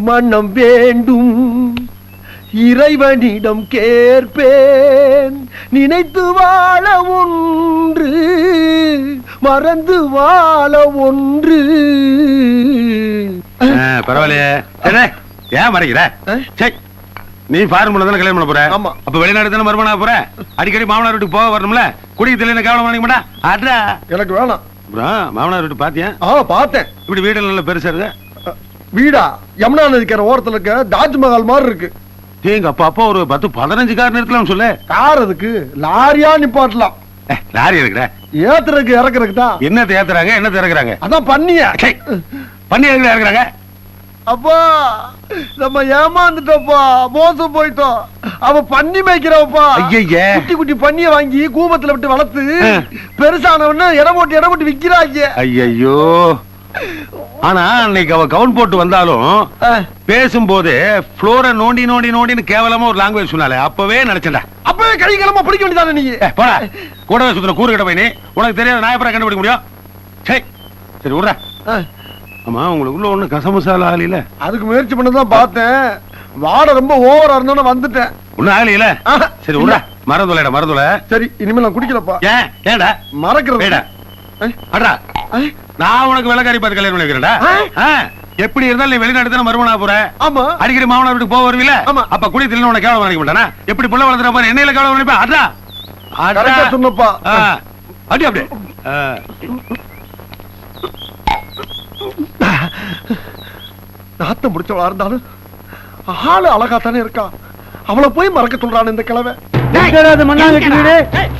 மனம் வேண்டும். இறைவனிடம் கேட்பேன். நினைத்து வாழ ஒன்று மறந்து வாழ ஒன்று. பரவாயில்லையே. ஏன் மறைக்கிற? நீ ஃபாரின் தானே கல்யாணம் பண்ண போற? ஆமா. அப்ப வெளிநாடு தானே மறுமணம் போற? அடிக்கடி மாமனார் வீட்டுக்கு போக வரணும்ல? குடியத்துல என்ன கவனம் பண்ணிக்க மாட்டா? எனக்கு வேணாம். மாமனார் வீட்டு பாத்தியா? ஆ பார்த்தேன். இப்படி வீடு நல்ல பெருசா இருக்கு? வீடா? யமுனா நதிக்கரை ஓரத்துல இருக்க தாஜ்மஹால் மாதிரி இருக்கு. எங்க அப்பா அப்பா ஒரு பத்து பதினஞ்சு கார் நிறுத்தலாம் சொல்லு. கார் அதுக்கு லாரியா நிப்பாட்டலாம். லாரி இருக்கிற ஏத்துறதுக்கு இறக்குறதுக்கு தான் என்ன தேத்துறாங்க என்ன திறக்கிறாங்க அதான் பண்ணிய பண்ணி இறக்குறாங்க? அப்பா நம்ம ஏமாந்துட்டோப்பா மோசம் போயிட்டோம். அவ பண்ணி மேய்க்கிறவப்பா. குட்டி குட்டி பண்ணிய வாங்கி கூபத்துல விட்டு வளர்த்து ஆ. பெருசானவன இடம் போட்டு இடம் போட்டு விக்கிறாங்க ஐயோ ஆனா அன்னைக்கு அவ கவுன் போட்டு வந்தாலும் ஆ. பேசும்போது ஃப்ளோரை நோண்டி நோண்டி நோண்டின்னு கேவலமா ஒரு லாங்குவேஜ் சொன்னாலே அப்பவே நினைச்சேன்டா. அப்பவே கை கிளம்ப பிடிக்க வேண்டியதானே நீ? போடா. கூடவே சுத்தின கூறு கிட்ட நீ. உனக்கு தெரியாத நான் எப்பறம் கண்டுபிடிக்க முடியும். சரி சரி விட்றா. ஆமா உங்களுக்கு உள்ள ஒண்ணு கசமுசால ஆகலையில அதுக்கு முயற்சி பண்ணதான் பார்த்தேன். வாடை ரொம்ப ஓவரா இருந்தோன்னு வந்துட்டேன். ஒண்ணும் ஆகலையில. சரி விட்றா. மறந்துலடா மறந்துல சரி இனிமேல் நான் குடிக்கலப்பா. ஏன்? ஆ. அட்ரா ஆ. நான் உனக்கு விலகாரி பார்த்து கல்யாணம் பண்ணி வைக்கிறேன்டா ஆ. ஆ, எப்படி இருந்தாலும் நீ வெளிநாடு தானே மறுமணா போற? ஆமா. அடிக்கடி மாமனார் வீட்டுக்கு போக வருவீல ஆமா. அப்ப குடி தில்ல உனக்கு கேவலம் பண்ணிக்க மாட்டானா? எப்படி புள்ள வளர்த்துற பாரு என்னையில கேவலம் பண்ணிப்பா? அட்ரா கரெக்டா சொன்னப்பா. ஆ, அப்படி அப்படி ஆ. நாத்தம் முடிச்சவளா இருந்தாலும் ஆளு அழகா தானே இருக்கா? அவளை போய் மறக்க சொல்றான் இந்த கிழவை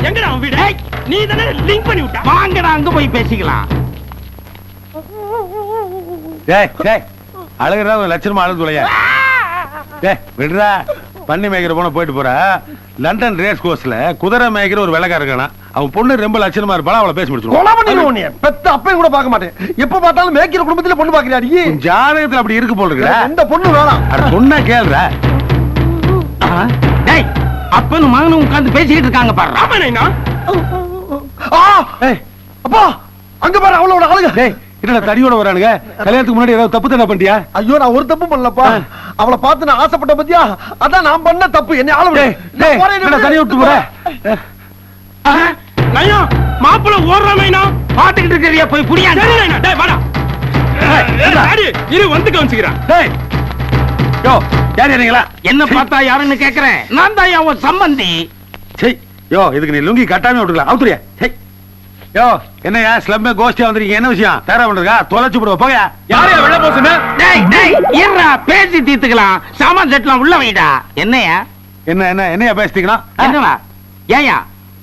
எங்கடா உன் வீடு? நீ தானே லிங்க் பண்ணி விட்ட? வாங்கடா அங்க போய் பேசிக்கலாம். அழகுறா லட்சணமா அழுது தொலையா விடுறா பண்ணி மேய்க்கிற போன போயிட்டு போற. லண்டன் ரேஸ் கோர்ஸ்ல குதிரை மேய்க்கிற ஒரு இருக்கானா. அவன் பொண்ணு ரொம்ப லட்சணமா இருப்பாளா அவளை பேசி முடிச்சிருவோம். பெத்த அப்பையும் கூட பார்க்க மாட்டேன். எப்ப பார்த்தாலும் மேய்க்கிற குடும்பத்துல பொண்ணு பாக்குறியாடி ஜாதகத்துல அப்படி இருக்கு போல இருக்குடா எந்த பொண்ணு வேணாம். அட சொன்னா டேய் அப்பனும் மகனும் உட்கார்ந்து பேசிக்கிட்டு இருக்காங்க பாரு ராமனைனா அப்பா அங்க பாரு அவளோட அழகு. டேய் என்னடா தடியோட வரானுங்க? கல்யாணத்துக்கு முன்னாடி ஏதாவது தப்பு தானே பண்ணிட்டியா? ஐயோ நான் ஒரு தப்பு பண்ணலப்பா. அவளை பார்த்து நான் ஆசைப்பட்ட பத்தியா? அதான் நான் பண்ண தப்பு. என்ன ஆள விடு. டேய் நான் போறேன், தனியா விட்டு போற? நைனா மாப்பிள ஓடுறாமைனா பாத்துக்கிட்டு இருக்கறியா? போய் புடியா? சரி நைனா டேய் வாடா. அடி இரு வந்து கவனிச்சுக்கிறேன் டேய். யோ யார் நீங்களா என்ன பார்த்தா யாருன்னு கேக்குறேன். நான் தான் அவன் சம்பந்தி. சரி யோ இதுக்கு நீ லுங்கி கட்டாம விட்டுக்கலாம். அவுத்துறியா? சரி யோ என்னையா ஸ்லம்மே கோஷ்டியா வந்திருக்கீங்க. என்ன விஷயம்? தர பண்றதா தொலைச்சு போடுவா போங்க. யாரையா வெள்ள போசுன்னு? டேய் டேய் இருடா பேசி தீர்த்துக்கலாம். சாமான் செட்லாம் உள்ள வைடா. என்னையா என்ன என்ன என்னையா பேசிட்டீங்கன்னா என்னவா? ஏயா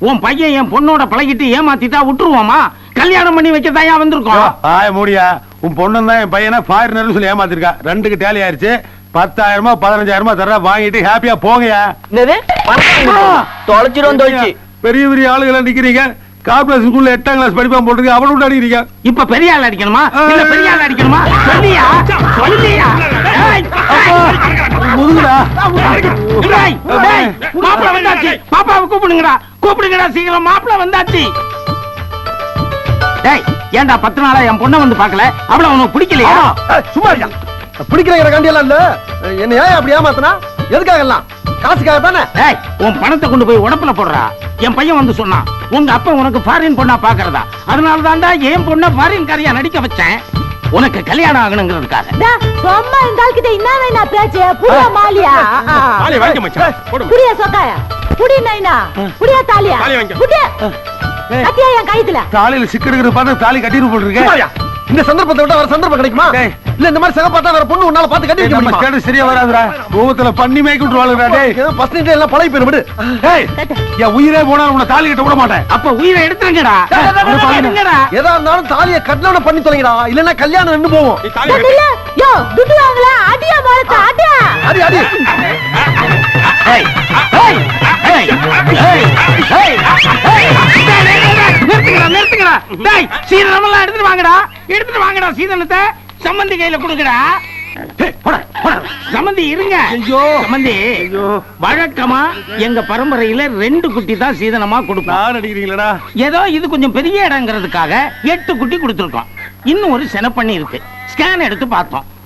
உன் பையன் என் பொண்ணோட பழகிட்டு ஏமாத்திட்டா விட்டுருவோமா? கல்யாணம் பண்ணி வைக்கத்தாயா வந்திருக்கோம்? ஆய மூடியா. உன் பொண்ணு தான் என் பையனை ஃபாரினர் சொல்லி ஏமாத்திருக்கா. ரெண்டுக்கு டேலி ஆயிருச்சு. பத்தாயிரமா பதினஞ்சாயிரமா தர வாங்கிட்டு ஹாப்பியா போங்கயா தொலைச்சிரும் தொலைச்சு. பெரிய பெரிய ஆளுகளை நிக்கிறீங்க. கார்பரேஷன் ஸ்கூல்ல எட்டாம் கிளாஸ் படிப்பான் போட்டுருக்கு அவனை விட்டு அடிக்கிறீங்க. இப்ப பெரிய ஆள் அடிக்கணுமா? இல்ல பெரிய ஆள் அடிக்கணுமா? சொல்லியா? சொல்லியா. முதுகுடா. மாப்பிளை வந்தாச்சு. பாப்பாவை கூப்பிடுங்கடா. கூப்பிடுங்கடா சீக்கிரம். மாப்பிளை வந்தாச்சு. டேய் ஏன்டா பத்து நாளா என் பொண்ணை வந்து பார்க்கல? அவள உனக்கு பிடிக்கலையா? சும்மா இருயா பிடிக்கிற காண்டி எல்லாம் இல்ல. என்ன ஏன் அப்படி ஏமாத்தனா? எதுக்காக எல்லாம் காசுக்காக தானே உன் பணத்தை கொண்டு போய் உடப்புல போடுறா. என் பையன் வந்து சொன்னான் உங்க அப்பா உனக்கு ஃபாரின் பொண்ணா பாக்குறதா அதனால தான்டா என் பொண்ணை ஃபாரின் காரியா நடிக்க வச்சேன். உனக்கு கல்யாணம் ஆகணுங்கிறதுக்காக. டா, சும்மா இந்த ஆள்கிட்ட என்ன வேணா பேச்சு? புடியா மாலியா? ஆ, ஆ. வாங்கி மச்சான். புடியா சொக்காயா? புடி நைனா புடியா தாலியா. புடி. கட்டியா என் கைத்துல? தாலியில சிக்கெடுக்கிற பார்த்து தாலி கட்டிட்டு போட்டுருக்கேன். இந்த சந்தர்ப்பத்தை விட வேற சந்தர்ப்பம் கிடைக்குமா. இல்ல இந்த மாதிரி சக பார்த்தா வேற பொண்ணு உன்னால பார்த்து கட்டி வைக்க முடியுமா ஸ்டேட்டஸ் சரியா வராதுடா கோவத்துல பண்ணி மேய்க்கு விட்டுருவாளுடா டேய் ஃபர்ஸ்ட் நைட் எல்லாம் பழகி போயிடும் விடு டேய் என் உயிரே போனாலும் உன்னை தாலி கட்ட விட மாட்டேன் அப்ப உயிரை எடுங்கடா எதா இருந்தாலும் தாலியை கட்டணம் பண்ணி தொலைங்கடா இல்லன்னா கல்யாணம் நின்னு போவோம். யோ துட்டு வாங்கல அடியா மரத்த அடியா அடி அடி ஏய், ஏய், ஏய், ஏய், ஏய், ஏய், டேய், டேய், டேய், சீதனம் எல்லாம் எடுத்துட்டு வாங்கடா. எடுத்துட்டு வாங்கடா சீதனத்தை சம்மந்தி கையில போடா. சம்மந்தி இருங்க. ஐயோ. சம்மந்தி வழக்கமா எங்க பரம்பரையில ரெண்டு குட்டி தான் சீதனமா கொடுப்போம். ஏதோ இது கொஞ்சம் பெரிய இடங்கிறதுக்காக எட்டு குட்டி கொடுத்துருக்கோம். இன்னும் ஒரு செனப்பண்ணி இருக்கு. ஸ்கேன் எடுத்து பார்த்தோம்.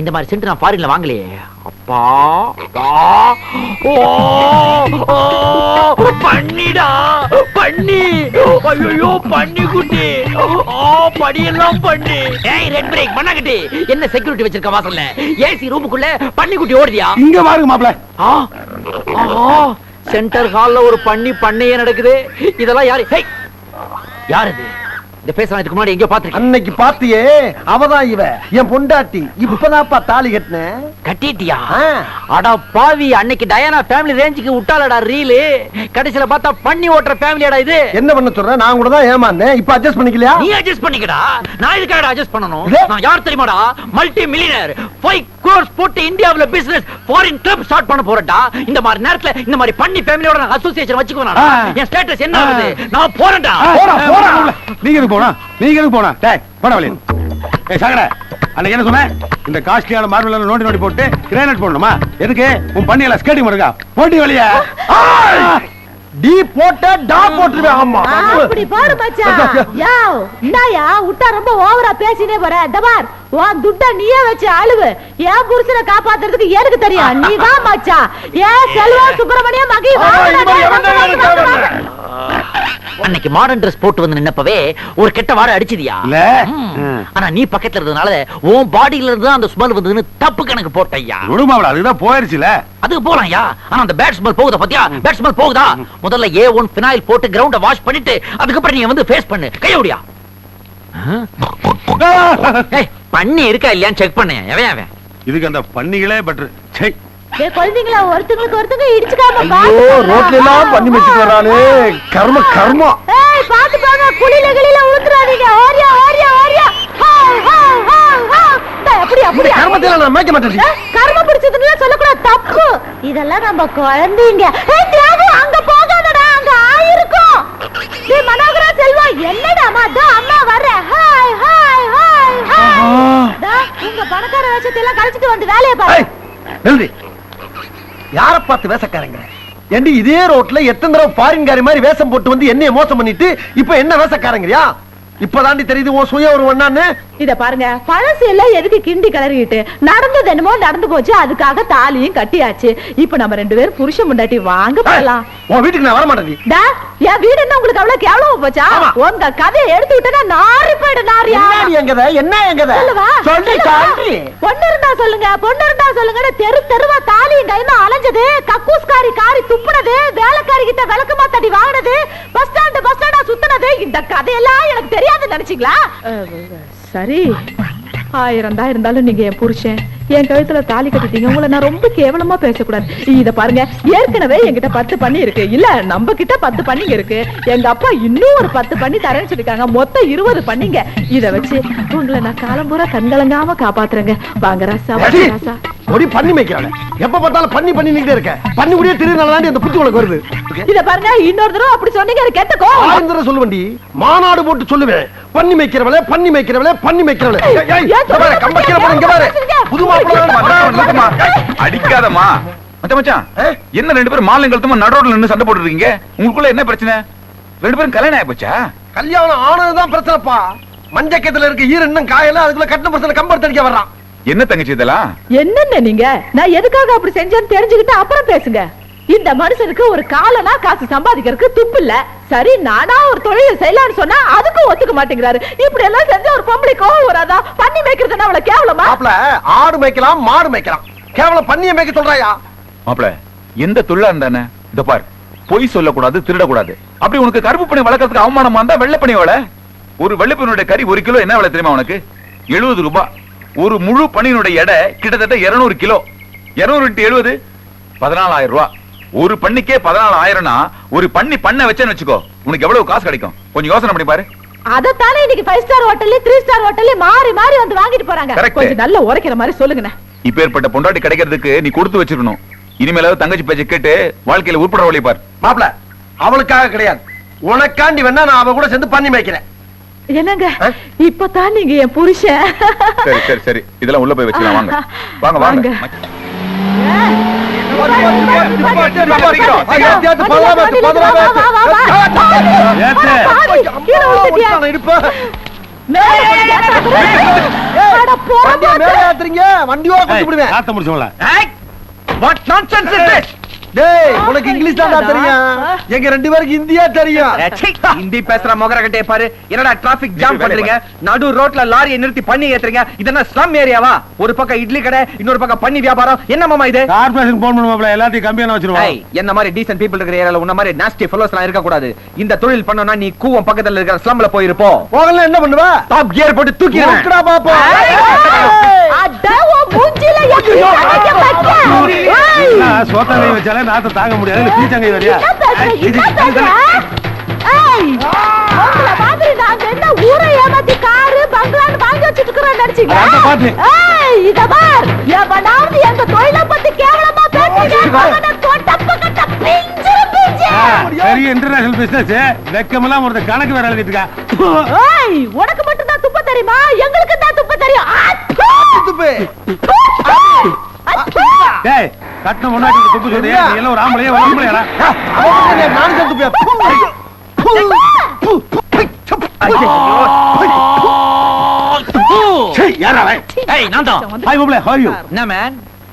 இந்த மாதிரி சென்ட் நான் ஃபாரின்ல வாங்கலையே. அப்பா ஓ, ஓ, பண்ணிடா பண்ணி. ஐயோ பண்ணி குட்டி. ஆ படியெல்லாம் பண்ணி. ஏய் ரெட் பிரேக் பண்ணாங்கட்டி என்ன செக்யூரிட்டி வச்சிருக்க வாசல்ல? ஏசி ரூமுக்குள்ள பண்ணி குட்டி ஓடுதியா? இங்க பாருங்க ஆ ஆஹா. சென்டர் ஹால்ல ஒரு பண்ணி பண்ணையே நடக்குது. இதெல்லாம் யாரு? யார் இது இந்த பேச இதுக்கு முன்னாடி எங்கேயோ பாத்துருக்கேன் அன்னைக்கு பாத்தியே அவதான் இவ. என் பொண்டாட்டி. இப்பதான்ப்பா தாலி கட்டினேன் கட்டிட்டியா. அட பாவி அன்னைக்கு டயானா ஃபேமிலி ரேஞ்சுக்கு விட்டாலடா ரீலு. கடைசில பார்த்தா பண்ணி ஓட்டுற ஃபேமிலியாடா இது. என்ன பண்ண சொல்ற? நான் கூட தான் ஏமாந்தேன். இப்ப அட்ஜஸ்ட் பண்ணிக்கலையா? நீ அட்ஜஸ்ட் பண்ணிக்கடா. நான் இதுக்காக அட்ஜஸ்ட் பண்ணணும்? நான் யார் தெரியுமாடா? மல்டி மில்லியனர் ஃபைவ் கோர்ஸ் போட்டு இந்தியாவுல பிசினஸ் ஃபாரின் கிளப் ஸ்டார்ட் பண்ண போறேன்டா. இந்த மாதிரி நேரத்துல இந்த மாதிரி பண்ணி ஃபேமிலியோட நான் அசோசியேஷன் வச்சுக்குவேன் ஆ. என் ஸ்டேட்டஸ் என்ன ஆகுது? நான் போறேன்டா. போடா, போடா. நீங்க எதுக்கு போனா? நீங்க எதுக்கு போனா? டேய் போட வழி ஏய் சாகட அன்னைக்கு என்ன சொன்ன இந்த காஸ்ட்லியான மார்பிள் நோண்டி நோண்டி போட்டு கிரானைட் போடணுமா? எதுக்கு? உன் பண்ணியல ஸ்கேட்டிங் இருக்கா போட்டி வழியா டி போட்ட டா போட்டுருவேன். ஆமா. அப்படி போடு மச்சான். யோவ் இந்தாயா விட்டா ரொம்ப ஓவரா பேசினே போற. இந்த உன் துட்ட நீயே வச்சு அழுவு. என் புருஷனை காப்பாத்துறதுக்கு எனக்கு தெரியும். நீ தான் மச்சான் ஏன் செல்வா சுப்பிரமணிய மகி. அன்னைக்கு மாடர்ன் Dress போட்டு வந்து நின்னப்பவே ஒரு கெட்ட வாடை அடிச்சதியா. ஆனா நீ பக்கத்துல இருந்ததுனால உன் பாடியில இருந்து தான் அந்த ஸ்மெல் வந்ததுன்னு தப்பு கணக்கு போட்டையா விடு மாப்பிள அதுதான் போயிருச்சுல. அதுக்கு போலாம்யா. ஆனா அந்த பேட் ஸ்மெல் போகுதா பாத்தியா? பேட் ஸ்மெல் போகுதா? முதல்ல ஏ ஒன் பினாயில் போட்டு கிரவுண்ட வாஷ் பண்ணிட்டு அதுக்கப்புறம் நீ வந்து ஃபேஸ் பண்ணு. கையோடியா பண்ணி இருக்கா இல்லையான்னு செக் பண்ணேன் எவன் அவன்? இதுக்கு அந்த பண்ணிகளே பெட்ரு சை குழந்தைங்களா ஒருத்தங்களுக்கு ஒருத்தங்க இடிச்சுக்காம ஐயோ ரோட்ல எல்லாம் பண்ணி வச்சுட்டு வரானே கர்ம. கர்மம் ஏய் பாத்து போங்க. குளில கிளில ஊத்துறாதீங்க ஓரியா ஓரியா ஓரியா அப்படி அப்படி கர்மத்தில நான் மேய்க்க மாட்டேன் கர்ம பிடிச்சதுன்னு சொல்லக்கூடாது. தப்பு. இதெல்லாம் நம்ம குழந்தைங்க. ஏய் தியாகு அங்க போகாதடா. அங்க ஆயிருக்கும் டேய் மனோகரா செல்வா என்னடா அம்மா தோ அம்மா வர்றேன் ஹாய் ஹாய் ஹாய் ஹாய் டா உங்க பணக்கார வேஷத்தை எல்லாம் கழிச்சிட்டு வந்து வேலையை பாரு. யார பார்த்து வேஷக்காரங்க? ஏண்டி இதே ரோட்ல எத்தனை தடவை பாரின்காரி மாதிரி வேஷம் போட்டு வந்து என்னைய மோசம் பண்ணிட்டு இப்ப என்ன வேஷக்காரங்கறியா? இப்பதாண்டி தெரியுது உன் சுய ஒரு ஒண்ணான்னு இத பாருங்க பழசு எல்லாம் எதுக்கு கிண்டி கிளறிட்டு நடந்தது என்னமோ நடந்து போச்சு அதுக்காக தாலியும் கட்டியாச்சு. இப்ப நம்ம ரெண்டு பேரும் புருஷன் முண்டாட்டி வாங்க போலாம். உன் வீட்டுக்கு நான் வர மாட்டேன் டா, என் வீடு என்ன உங்களுக்கு அவ்வளவு கேவலமா போச்சா. உங்க கதையை எடுத்து விட்டா நாரி போயிடு நாரியா. என்ன எங்கத என்ன எங்கத சொல்லவா? சொல்லி பொண்ணு இருந்தா சொல்லுங்க பொண்ணு இருந்தா சொல்லுங்க தெரு தெருவா தாலியும் கைமா அலைஞ்சது கக்கூஸ்காரி காரி துப்புனது வேலைக்காரி கிட்ட விளக்கமா தடி வாங்கினது பஸ் ஸ்டாண்ட் பஸ் ஸ்டாண்டா சுத்துனது இந்த கதையெல்லாம் எனக்கு தெரியாது நினைச்சீங்களா? சரி. ஆயிரம் தான் இருந்தாலும் நீங்க என் புருஷன். என் கழுத்துல தாலி கட்டிட்டீங்க. உங்களை நான் ரொம்ப கேவலமா பேசக்கூடாது. இத பாருங்க ஏற்கனவே என்கிட்ட பத்து பண்ணி இருக்கு. இல்ல நம்ம கிட்ட பத்து பண்ணிங்க இருக்கு. எங்க அப்பா இன்னும் ஒரு பத்து பண்ணி தரேன்னு சொல்லிருக்காங்க. மொத்தம் இருபது பண்ணிங்க. இத வச்சு உங்களை நான் காலம்பூரா கண்கலங்காம காப்பாத்துறேங்க. வாங்க ராசா ராசா. ஒடி பண்ணி மேய்க்கிறாங்க எப்ப பார்த்தாலும் பண்ணி பண்ணி நிக்கிட்டே இருக்க. பண்ணி முடிய திடீர்னு தாண்டி அந்த புத்தி உனக்கு வருது. இத பாருங்க இன்னொரு தடவை அப்படி சொன்னீங்க கெட்ட கோவம். ஆயிரம் தடவை சொல்லுவேன்டி மாநாடு போட்டு சொல்லுவேன். பண்ணி மேய்க்கிறவளே பண்ணி மேய்க்கிறவளே பண்ணி மேய்க்கிறவளே. ஏய், ஏய், ஏன் இங்க பாரு, கம்ப கீழே போடு, இங்க பாரு. புது மாப்பிள்ளை அடிக்காதம்மா. மச்சான் மச்சான்? என்ன ரெண்டு பேரும் மாலை கழுத்தமா நடுரோட்ல நின்னு சண்டை போட்டு இருக்கீங்க? உங்களுக்குள்ள என்ன பிரச்சனை? ரெண்டு பேரும் கல்யாணம் ஆயிப்போச்சா? கல்யாணம் ஆனதுதான் பிரச்சனைப்பா. மஞ்சக்கத்துல இருக்க ஈர இன்னும் காயல அதுக்குள்ள கட்டின பிரச்சனை கம்பர் தடிக்க வர்றான். என்ன தங்கச்சி இதெல்லாம்? என்னென்ன நீங்க? நான் எதுக்காக அப்படி செஞ்சேன்னு தெரிஞ்சுக்கிட்டு அப்புறம் பேசுங்க. இந்த மனுஷனுக்கு ஒரு காலனா காசு சம்பாதிக்கிறதுக்கு துப்பு இல்ல. சரி நானா ஒரு தொழில் செய்யலாம்னு சொன்னா அதுக்கும் ஒத்துக்க மாட்டேங்கிறாரு. இப்படி எல்லாம் செஞ்ச ஒரு பொம்பளை கோவம் வராதா? பண்ணி மேய்க்கிறதுன்னா அவளை கேவலமா? மாப்பிள ஆடு மேய்க்கலாம் மாடு மேய்க்கலாம். கேவலம் பண்ணிய மேய்க்க சொல்றாயா? மாப்பிள எந்த தொழிலா இருந்தானே? இந்த பார் பொய் சொல்லக்கூடாது திருடக்கூடாது. அப்படி உனக்கு கருப்பு பணி வளர்க்கறதுக்கு அவமானமா இருந்தா வெள்ளை பணி வள? ஒரு வெள்ளைப்பணியோட கறி ஒரு கிலோ என்ன விலை தெரியுமா உனக்கு? எழுபது ரூபாய் ஒரு முழு பணியினுடைய எடை கிட்டத்தட்ட 200 கிலோ. 200 இன்ட்டு எழுபது? பதினாலாயிரம் ரூபாய் ஒரு பண்ணிக்கே பதினாலாயிரம்னா ஒரு பண்ணி பண்ண வச்சேன்னு வச்சுக்கோ. உனக்கு எவ்வளவு காசு கிடைக்கும்? கொஞ்சம் யோசனை பண்ணி பாரு. அதத்தானே இன்னைக்கு ஃபைவ் ஸ்டார் ஹோட்டல்ல த்ரீ ஸ்டார் ஹோட்டல்ல மாறி மாறி வந்து வாங்கிட்டு போறாங்க. Correct. கொஞ்சம் நல்ல உரைக்கிற மாதிரி சொல்லுங்கண்ணே. இப்பேற்பட்ட பொண்டாட்டி கிடைக்கிறதுக்கு நீ கொடுத்து வச்சிருக்கணும். இனிமேலாவது தங்கச்சி பேச்சை கேட்டு வாழ்க்கையில உட்பட வழி பார். மாப்ள அவளுக்காக கிடையாது. உனக்காண்டி வேணா நான் அவ கூட சேர்ந்து பண்ணி வைக்கிறேன் என்னங்க? ஆ? இப்பதான் நீங்க என் புருஷன். சரி சரி சரி. இதெல்லாம் உள்ள போய் வச்சுக்கலாம். வாங்க. வாங்க விழுந்துட்டியா? வண்டியோட ஏய், கொண்டு விடுவேன் வாட் நான்சென்ஸ் இஸ் திஸ் டேய் உனக்கு இங்கிலீஷ் தான் தெரியும் எங்க ரெண்டு பேருக்கு இந்தியா தெரியும் ஹிந்தி பேசுற மொகர கட்டே பாரு என்னடா டிராபிக் ஜாம் பண்றீங்க நடு ரோட்ல லாரியை நிறுத்தி பண்ணி ஏத்துறீங்க இதென்ன ஸ்லம் ஏரியாவா ஒரு பக்கம் இட்லி கடை இன்னொரு பக்கம் பண்ணி வியாபாரம் என்ன மாமா இது கார்பரேஷன் போன் பண்ணுவாப்ல எல்லாத்தையும் கம்பியான வச்சிருவோம் ஏய், என்ன மாதிரி டீசன்ட் பீப்பிள் இருக்கிற ஏரியால உன்ன மாதிரி நாஸ்டி ஃபெலோஸ் எல்லாம் இருக்க கூடாது இந்த தொழில் பண்ணனும்னா நீ கூவம் பக்கத்துல இருக்கிற ஸ்லம்ல போயிருப்போ போகல என்ன பண்ணுவ டாப் கியர் போட்டு தூக்கி பாப்போம் சோத்தங்கை வச்சாலே நாத்த தாங்க முடியாது. பீச்சங்கை வரியா? என்ன ஊரை ஏமாத்தி காரு, பங்களான்னு வாங்கி வச்சிட்டு இருக்கிறோம்னு நினைச்சீங்க? இத பார், எவனாவது எங்க தொழிலை பத்தி கேவலமா. பெரிய இன்டர்நேஷனல் பிசினஸ் வெக்கமெல்லாம் ஒருத்த கணக்கு வேற எழுதிட்டு இருக்கா. உனக்கு மட்டும் தான் துப்ப தெரியுமா? எங்களுக்கு தான் துப்ப தெரியும்! துப்பு. டேய் கட்டின முன்னாடி துப்பு சொல்றியா? நீ எல்லாம் ஒரு ஆம்பளையா ஒரு துப்பியா. யாரா? ஏய் நான் தான். ஹாய் மாப்ள யூ என்ன மேன்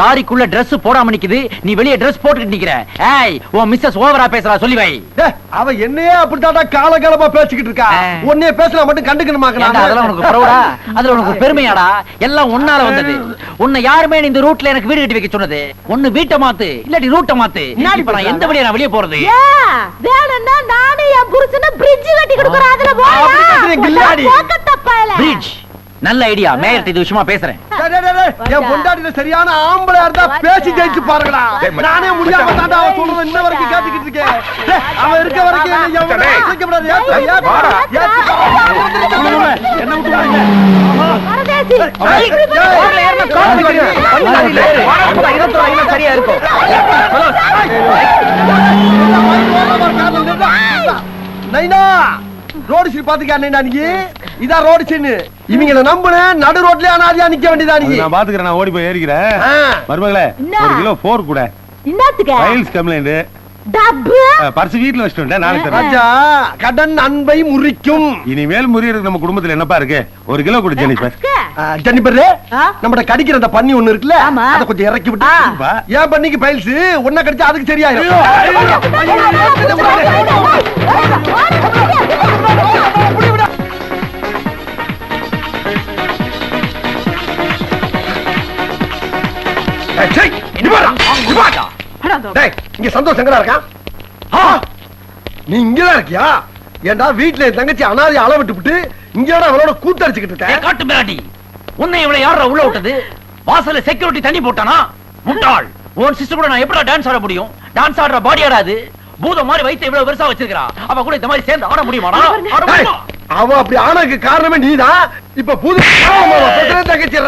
லாரிக்குள்ள Dress போடாம நிக்குது. நீ வெளிய Dress போட்டுக்கிட்டு நிக்கிற. ஏய் உன் மிஸ்ஸஸ் ஓவரா பேசுறா சொல்லி வை. டேய், அவ என்னையே அப்படித்தாடா காலகாலமா பேசிக்கிட்டு இருக்கா. உன்னைய பேசலாம் மட்டும் கண்டுக்கணுமாக்க ஏன்டா, அதெல்லாம் உனக்கு ப்ரௌடா? அதுல உனக்கு பெருமையாடா? எல்லாம் உன்னால வந்தது. உன்னை யாருமே இந்த ரூட்ல எனக்கு வீடு கட்டி வைக்க சொன்னது. ஒண்ணு வீட்டை மாத்து இல்லாட்டி ரூட்டை மாத்து. இப்ப நான் எந்த வழியா நான் வெளிய போறது? வேணும்னா நானே என் புருஷனை bridge கட்டி கொடுக்குறேன், அதுல பயல. பிரிட்ஜ் நல்ல ஐடியா மேயர்ட்ட இது விஷயமா பேசுறேன் டேய், டேய், டேய், டேய், என் பொண்டாட்டில சரியான ஆம்பளையா இருந்தா பேசி ஜெயிச்சு பாருங்களா. நானே முடியாம தாண்டா அவ சொல்றத இன்ன வரைக்கும் கேட்டுக்கிட்டு இருக்கேன் டேய், அவ இருக்க வரைக்கும் என்னை சரியா இருக்கும் நைனா ரோடு சீன் பாத்துக்கா நைனா நீ இதான் ரோடு சீன் இவங்கள நம்புன நடு ரோட்லயே அனாதியா நிக்க வேண்டியதா நான் பாத்துக்கிறேன் நான் ஓடி போய் ஏறிக்கிறேன். மருமகளே? ஒரு கிலோ போர் கூட என்னத்துக்கு? ஃபைல்ஸ் கம்ப்ளைண்ட் வச்சுட்டு நாளைக்கு தரேன் ராஜா கடன் அன்பை முறிக்கும் இனிமேல் முறியறதுக்கு நம்ம குடும்பத்துல என்னப்பா இருக்கு ஒரு கிலோ கொடு. ஜெனிபர் ஆ? நம்மட கடிக்கிற அந்த பன்னி ஒண்ணு இருக்குல்ல. அத கொஞ்சம் இறக்கி விட்டு. ஏன் பண்ணிக்கு பைல்ஸ் ஒன்ன கடிச்சா அதுக்கு சரியாயிரும் இங்க வாடா. டேய், இங்க சந்தோஷ் எங்கடா இருக்கான் ஆ, நீ இங்கதான் இருக்கியா ஏன்டா வீட்டுல என் தங்கச்சி அனாதை அள விட்டு விட்டு இங்கடா அவளோட கூத்தடிச்சுக்கிட்டு ஏய், இருக்க காட்டு மிராண்டி உன்னை இவளை யாரா உள்ள விட்டது வாசல்ல செக்யூரிட்டி தண்ணி போட்டானா முட்டாள் உன் சிஸ்டர் கூட நான் எப்படா டான்ஸ் ஆட முடியும் டான்ஸ் ஆடுற பாடி ஆடாது பூதம் மாதிரி வயித்தை இவ்வளவு பெருசா வச்சிருக்கா அவ கூட இந்த மாதிரி சேர்ந்து ஆட முடியுமாடா அவ அப்படி ஆனதுக்கு காரணமே நீதான் இப்ப புது தங்கச்சி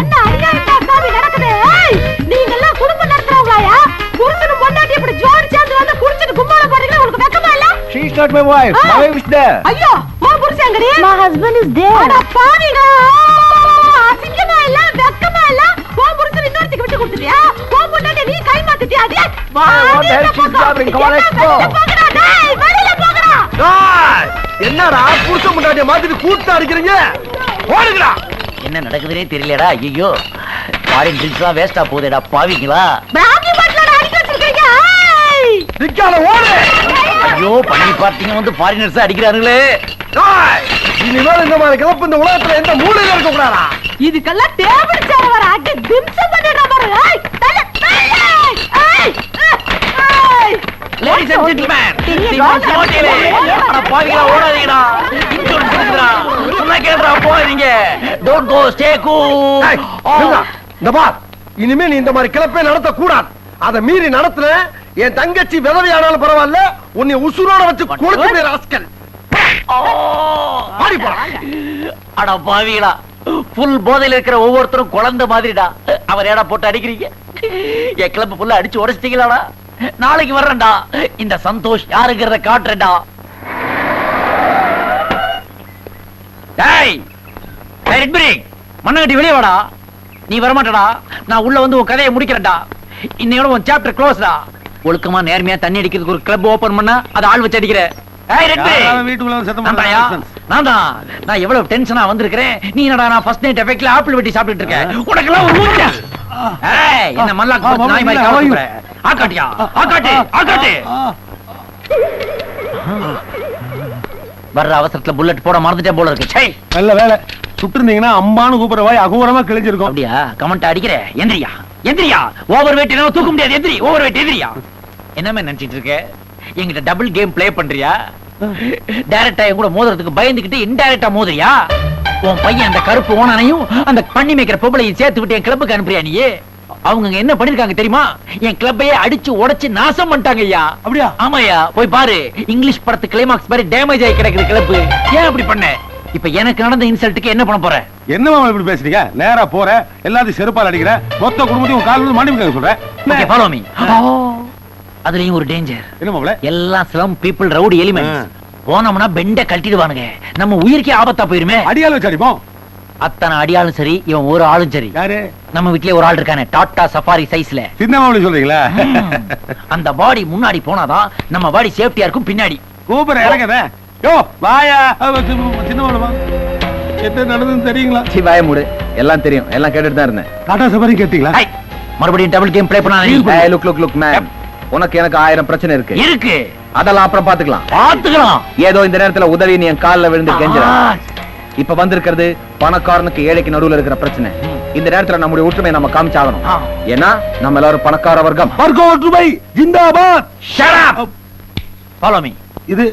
என்ன அநியாயமா சாமி நடக்குது? ஏய், நீங்கெல்லாம் குடும்பம் நடத்துறவங்களாயா? புருஷனும் பொண்டாட்டியும் இப்படி ஜோடி சேர்ந்து வந்து குடிச்சிட்டு கும்மாளம் போடுறீங்களா? உங்களுக்கு வெக்கமா இல்ல? She is not my wife. My wife is there. ஐயோ, உன் புருஷன் எங்கடி? அட பாவிங்களா, அசிங்கமா இல்ல, வெக்கமா இல்ல? உன் புருஷனை இன்னொருத்திக்கு விட்டு கொடுத்துட்டியா? பொண்டாட்டியை நீ கை மாத்திட்டியா? வெளியில போங்கடா. என்னடா புருஷன் முன்னாடி மாதிரி கூத்த அடிக்கிறீங்க ஓடுங்கடா என்ன நடக்குதுன்னே தெரியலடா ஐயோ ஃபாரின் ட்ரிங்க்ஸ்லாம் வேஸ்டா போகுதேடா பாவிங்களா. நிக்கால ஓடு! ஐயோ! பண்ணி பார்த்தீங்க வந்து ஃபாரினர்ஸ் அடிக்கிறாங்களே இனிமேல் இந்த மாதிரி கிளப்பு இந்த உலகத்துல எந்த மூலையில இருக்க கூடாதா இதுக்கெல்லாம் டேபிள் சேர் வர அடி திம்சம் பண்ணிடுற பாரு. லேடிஸ் அண்ட் ஜென்டில்மேன் பாவிகளா ஓடாதீங்கடா. இன்சூரன்ஸ் இருக்குடா சொன்னா கேளுடா போகாதீங்க. Don't go stay cool. இந்த பார் இனிமே நீ இந்த மாதிரி கிளப்பே நடத்த கூடாது அதை மீறி நடத்துன என் தங்கச்சி விதவையானாலும் பரவாயில்ல உன்னை உசுரோட வச்சு கொடுத்து ராஸ்கல். போடா. அட பாவிகளா. புல் போதையில இருக்கிற ஒவ்வொருத்தரும் குழந்தை மாதிரிடா. அவர் ஏடா போட்டு அடிக்கிறீங்க? என் கிளப் ஃபுல்லா அடிச்சு உடைச்சிட்டீங்களாடா? நாளைக்கு வர்றேன்டா. இந்த சந்தோஷ் யாருங்கிறத காட்டுறேன்டா. டேய் மண்ணங்கட்டி வெளியே வாடா. நீ வரமாட்டடா. நான் உள்ள வந்து உன் கதையை முடிக்கிறேன்டா. இன்னையோட உன் சாப்டர் க்ளோஸ்டா ஒழுக்கமா நேர்மையா தண்ணி அடிக்கிறதுக்கு ஒரு கிளப் ஓபன் பண்ணா அது ஆள் வச்சு அடிக்கிற. நான் தான். நான் எவ்வளவு டென்ஷனா வந்திருக்கிறேன். நீ என்னடா நான் ஃபர்ஸ்ட் நைட் எஃபெக்ட்ல ஆப்பிள் வெட்டி சாப்பிட்டுட்டு இருக்கேன். உனக்கெல்லாம் ஒரு மூச்சா ஏய் என்ன மல்லாக்கு நாய் மாதிரி ஆக்காட்டியா ஆக்காட்டு ஆக்காட்டு வர்ற அவசரத்துல புல்லட் போட மறந்துட்டே போல இருக்கு. ச்சை! நல்ல வேலை. சுட்டிருந்தீங்கன்னா அம்பான்னு கூப்பிடுற வாய் அகோரமா கிழிஞ்சிருக்கும். அப்படியா? கமெண்ட் அடிக்கிற? எந்திரியா? எந்திரியா? ஓவர் வெயிட் என்ன தூக்க முடியாது. எந்திரி ஓவர் வெயிட் எந்திரியா? என்னமே நினைச்சிட்டு இருக்க? என்கிட்ட டபுள் கேம் ப்ளே பண்றியா? டைரக்டா என் கூட மோதுறதுக்கு பயந்துகிட்டு இன்டைரக்டா மோதுறியா? உன் பையன் அந்த கருப்பு ஓனனையும் அந்த பண்ணி மேய்க்கிற பொம்பளையும் சேர்த்து விட்டு என் கிளப்புக்கு அனுப்புறியா நீ அவங்க என்ன பண்ணிருக்காங்க தெரியுமா? என் கிளப்பையே அடிச்சு உடைச்சு நாசம் பண்ணிட்டாங்க ஐயா. அப்படியா? ஆமாயா போய் பாரு இங்கிலீஷ் படத்து கிளைமாக்ஸ் மாதிரி டேமேஜ் ஆகி கிடக்குது கிளப்பு ஏன் அப்படி பண்ண? இப்ப எனக்கு நடந்த இன்சல்ட்டுக்கு என்ன பண்ண போற? என்ன இப்படி பேசுறீங்க? நேரா போற எல்லாத்தையும் செருப்பால் அடிக்கிற மொத்த குடும்பத்தையும் கால் மன்னிப்பு சொல்றேன் ஃபாலோ மீ. அதுலயும் ஒரு டேஞ்சர் என்ன மாப்பிள? எல்லாம் ஸ்லம் பீப்புள் ரவுடி எலிமெண்ட்ஸ் போனோம்னா பெண்ட கழட்டிடுவானுங்க. நம்ம உயிருக்கே ஆபத்தா போயிருமே. அடியால் வச்சு அடிப்போம். அத்தனை அடியாளும் சரி இவன் ஒரு ஆளும் சரி. யாரு? நம்ம வீட்லயே ஒரு ஆள் இருக்கானே டாடா சஃபாரி சைஸ்ல. சின்ன மாப்பிள சொல்றீங்களா? அந்த பாடி முன்னாடி போனாதான் நம்ம பாடி சேஃப்டியா இருக்கும் பின்னாடி. கூப்பிட இறங்கத. யோ வாயா. அவ சின்ன சின்ன மாப்பிள வா. என்ன நடந்ததுன்னு தெரியுங்களா? சி வாய மூடு. எல்லாம் தெரியும். எல்லாம் கேட்டுட்டு தான் இருந்தேன். டாடா சஃபாரி கேட்டீங்களா? மறுபடியும் டபுள் கேம் ப்ளே பண்ணா. லுக் லுக் லுக் மேம் உனக்கு எனக்கு ஆயிரம் பிரச்சனை இருக்கு. இருக்கு. அதெல்லாம் அப்புறம் பாத்துக்கலாம் பாத்துக்கலாம் ஏதோ இந்த நேரத்துல உதவி நீ என் கால்ல விழுந்து கெஞ்சுற ஆ. இப்ப வந்திருக்கிறது பணக்காரனுக்கு ஏழைக்கு நடுவுல இருக்கிற பிரச்சனை. இந்த நேரத்துல நம்முடைய ஒற்றுமையை நம்ம காமிச்சாகணும். ஏன்னா நம்ம எல்லாரும் பணக்கார வர்க்கம். வர்க்கோ ஒற்றுமை ஜிந்தாபாத். இது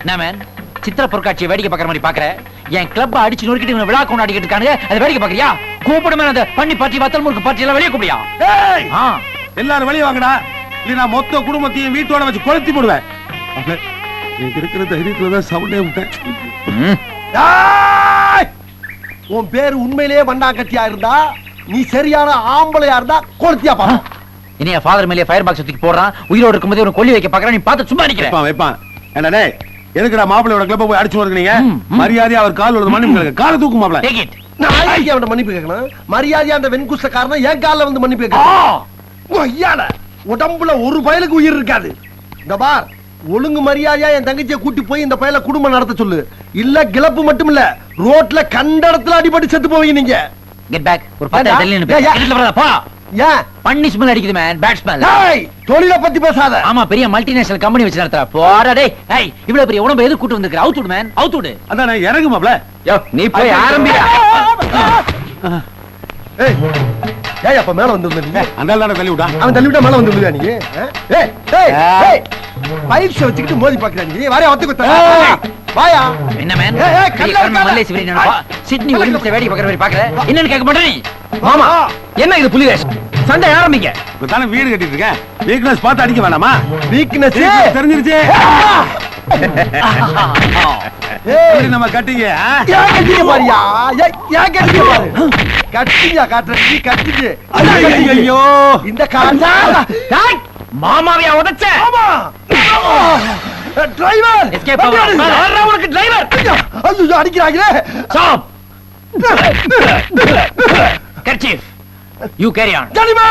என்ன மேன் சித்திர பொருட்காட்சியை வேடிக்கை பார்க்குற மாதிரி பாக்குற என் கிளப் அடிச்சு நொறுக்கிட்டு இவனை விழா கொண்டாடிக்கிட்டு இருக்கானுங்க. அதை வேடிக்கை பாக்குறியா கூப்பிடு மேன் அந்த பண்ணி பாட்டி வத்தல் முறுக்கு பாட்டி எல்லாம் வெளியே கூப்பிடியா எல்லாரும் வெளியே வாங்கடா. இல்ல நான் மொத்த குடும்பத்தையும் வீட்டோட வச்சு கொளுத்தி போடுவேன். எனக்கு இருக்கிற தைரியத்துல தான் சவுண்டே விட்டேன்! உன் பேரு உண்மையிலேயே வண்டாக்கட்டியா இருந்தா நீ சரியான ஆம்பளையா இருந்தா கொளுத்தியா பாப்போம் இனி என் ஃபாதர் மேலே ஃபயர் பாக்ஸ் தூக்கி போடுறான். உயிரோடு இருக்கும்போது உனக்கு கொல்லி வைக்க பாக்குறான் நீ பார்த்து சும்மா நிக்கிற. வைப்பான் வைப்பான். என்ன டேய் எதுக்குடா மாப்பிள்ளையோட கிளப்ப போய் அடிச்சு ம். மரியாதையா அவர் கால் விழுந்து மன்னிப்பு கேளுங்க. காலை தூக்கு மாப்பிள டேக் இட் நான் ஐயா அவன் மன்னிப்பு கேட்கணும். மரியாதையா அந்த வெண்குஷ்ட காரணம் என் கால்ல வந்து மன்னிப்பு கேட்கணும். ஐயால உடம்புல ஒரு பயலுக்கு உயிர் இருக்காது. இந்த பார் ஒழுங்கு மரியாதையா என் தங்கச்சியை கூட்டி போய் இந்த பயல குடும்பம் நடத்த சொல்லு. இல்ல கிளப்பு மட்டும் இல்ல ரோட்ல கண்ட இடத்துல அடிபட்டு செத்து போவீங்க நீங்க. கெட் பேக் ஒரு பத்து ஏன்? பண்ணி ஸ்மெல் அடிக்குது மேன் பேட் ஸ்மெல் ஏய், தொழிலை பத்தி பேசாத. ஆமா பெரிய மல்டிநேஷனல் கம்பெனி வச்சு நடத்துறா போடா டேய். ஏய் இவ்வளவு பெரிய உடம்பு எது கூட்டு வந்திருக்கிற? அவுட் விடு மேன் அவுட் விடு அதான் இறங்கு மாப்பிள. யோ நீ போய் ஆரம்பியா ஏய் ஏய் அப்ப மேல வந்து தானே தள்ளி விட்டான். அவன் தள்ளி விட்டா மேல வந்து விழுவியா நீ? ஏய் ஏய் ஏய் பைப்ஸ் வச்சுக்கிட்டு மோதி பாக்குறா நீ. வாரியா வத்து குத்த. வாயா. என்ன மேன் ஏய், கல்ல. மல்லே சிவரி சிட்னி ஒலிம்பிக்ஸ்ல வேடிக்கை பார்க்குற மாதிரி பாக்குற என்னன்னு கேட்க மாட்டே நீ? மாமா என்ன இது புலி சண்டை ஆரம்பிங்க. இப்ப தானே வீடு கட்டிட்டு இருக்கேன் வீக்னஸ் பார்த்து அடிக்க வேணாமா? வீக்னஸ் தெரிஞ்சிருச்சு. நம்ம கட்டிங்க கட்டிங்க பாரியா? ஏய், ஏன் கட்டிங்க பாரு? கட்டிங்க காட்டுற நீ கட்டிங்க ஐயோ இந்த காட்டா மாமாவையா உடைச்ச டிரைவர். வர்றா உனக்கு டிரைவர் ஐயோ அடிக்கிறாங்களே. Stop kerchief you carry on ஜனிமே